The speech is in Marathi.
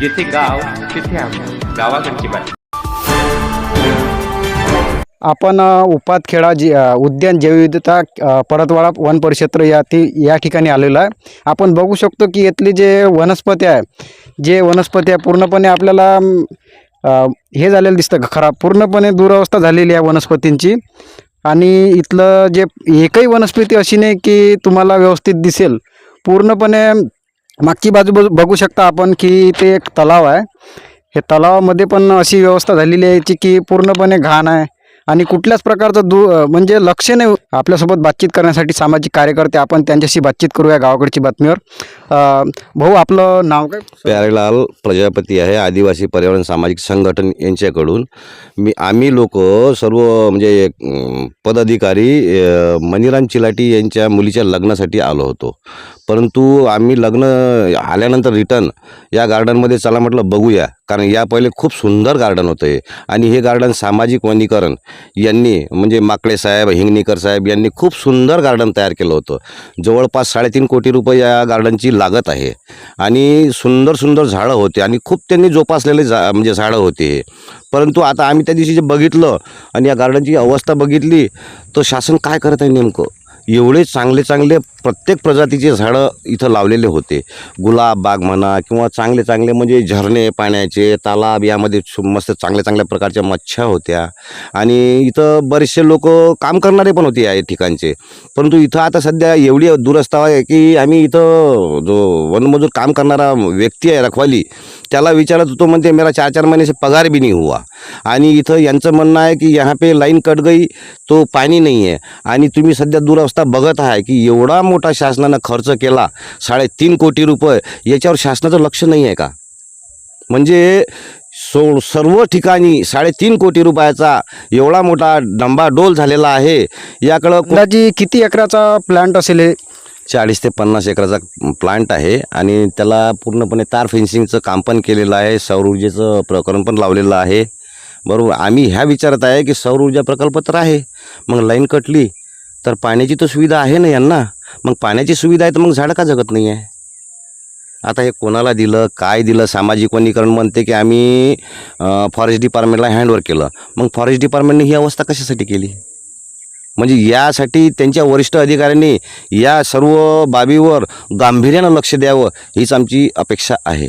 जेथे गाव तिथे आम्ही गावाकडची बाई आपण उपातखेडा जी उद्यान जैवविविधता परतवाडा वन परिक्षेत्र या ती या ठिकाणी आलेलो आहे. आपण बघू शकतो की इथली जे वनस्पती आहे जे वनस्पती आहे पूर्णपणे आपल्याला हे झालेलं दिसतं खराब. पूर्णपणे दुरवस्था झालेली आहे वनस्पतींची. आणि इथलं जे एकही वनस्पती अशी नाही की तुम्हाला व्यवस्थित दिसेल. पूर्णपणे मागची बाजू बघू- बघू शकता आपण की ते एक तलाव आहे. हे तलावामध्ये पण अशी व्यवस्था झालेली आहे की पूर्णपणे घाण आहे. आणि कुठल्याच प्रकारचं दु म्हणजे लक्ष नाही आपल्यासोबत बातचीत करण्यासाठी सामाजिक कार्यकर्ते. आपण त्यांच्याशी बातचीत करूया गावाकडची बातमीवर. भाऊ आपलं नाव काय? प्यारेलाल प्रजापती आहे आदिवासी पर्यावरण सामाजिक संघटन यांच्याकडून. मी आम्ही लोक सर्व म्हणजे पदाधिकारी अं, मणिराम चिलाटी यांच्या मुलीच्या लग्नासाठी आलो होतो. परंतु आम्ही लग्न आल्यानंतर रिटर्न या गार्डनमध्ये चला म्हटलं बघूया. कारण या पहिले खूप सुंदर गार्डन होतं. आणि हे गार्डन सामाजिक वनीकरण यांनी म्हणजे माकडे साहेब हिंगणीकर साहेब यांनी खूप सुंदर गार्डन तयार केलं होतं. जवळपास साडेतीन कोटी रुपये या गार्डनची लागत आहे. आणि सुंदर सुंदर झाडं होते आणि खूप त्यांनी जोपासलेले झा म्हणजे झाडं होते हे. परंतु आता आम्ही त्या दिवशी जे बघितलं आणि या गार्डनची अवस्था बघितली तर शासन काय करत आहे नेमकं? एवढे चांगले चांगले प्रत्येक प्रजातीचे झाडं इथं लावलेले होते. गुलाब बाग म्हणा किंवा चांगले चांगले म्हणजे झरणे पाण्याचे तालाब यामध्ये सु- मस्त चांगल्या चांगल्या प्रकारच्या मच्छ्या होत्या. आणि इथं बरेचसे लोक काम करणारे पण होते या ठिकाणचे. परंतु इथं आता सध्या एवढी दुरस्था आहे की आम्ही इथं जो वनमजूर काम करणारा व्यक्ती आहे रखवाली त्याला विचारत होतो म्हणते मेरा चार चार महिन्याचे से पगार भी नाही हुआ. आणि इथं यांचं म्हणणं आहे की यहाँ पे लाईन कट गई तो पाणी नाही आहे. आणि तुम्ही सध्या दुरवस्था बघत आहे की एवढा मोठा शासनानं खर्च केला साडेतीन कोटी रुपये याच्यावर शासनाचं लक्ष नाही आहे का? म्हणजे सो सर्व ठिकाणी साडेतीन कोटी रुपयाचा एवढा मोठा डंबाडोल झालेला आहे. याकडं को- अंदाजी किती एकराचा प्लांट असेल हे? चाळीस ते पन्नास एकराचा प्लांट आहे आणि त्याला पूर्णपणे तार फेन्सिंगचं काम पण केलेलं आहे सौर ऊर्जेचं प्रकरण पण लावलेलं आहे. बरोबर आम्ही ह्या विचारत आहे की सौर ऊर्जा प्रकल्प तर आहे मग लाईन कटली तर पाण्याची तर सुविधा आहे ना यांना. मग पाण्याची सुविधा आहे तर मग झाडं का जगत नाही आहे आता हे कोणाला दिलं काय दिलं? सामाजिक वनीकरण म्हणते की आम्ही फॉरेस्ट डिपार्टमेंटला हँडओव्हर केलं. मग फॉरेस्ट डिपार्टमेंटने ही अवस्था कशासाठी केली? म्हणजे यासाठी त्यांच्या वरिष्ठ अधिकाऱ्यांनी या सर्व बाबीवर गांभीर्यानं लक्ष द्यावं हीच आमची अपेक्षा आहे.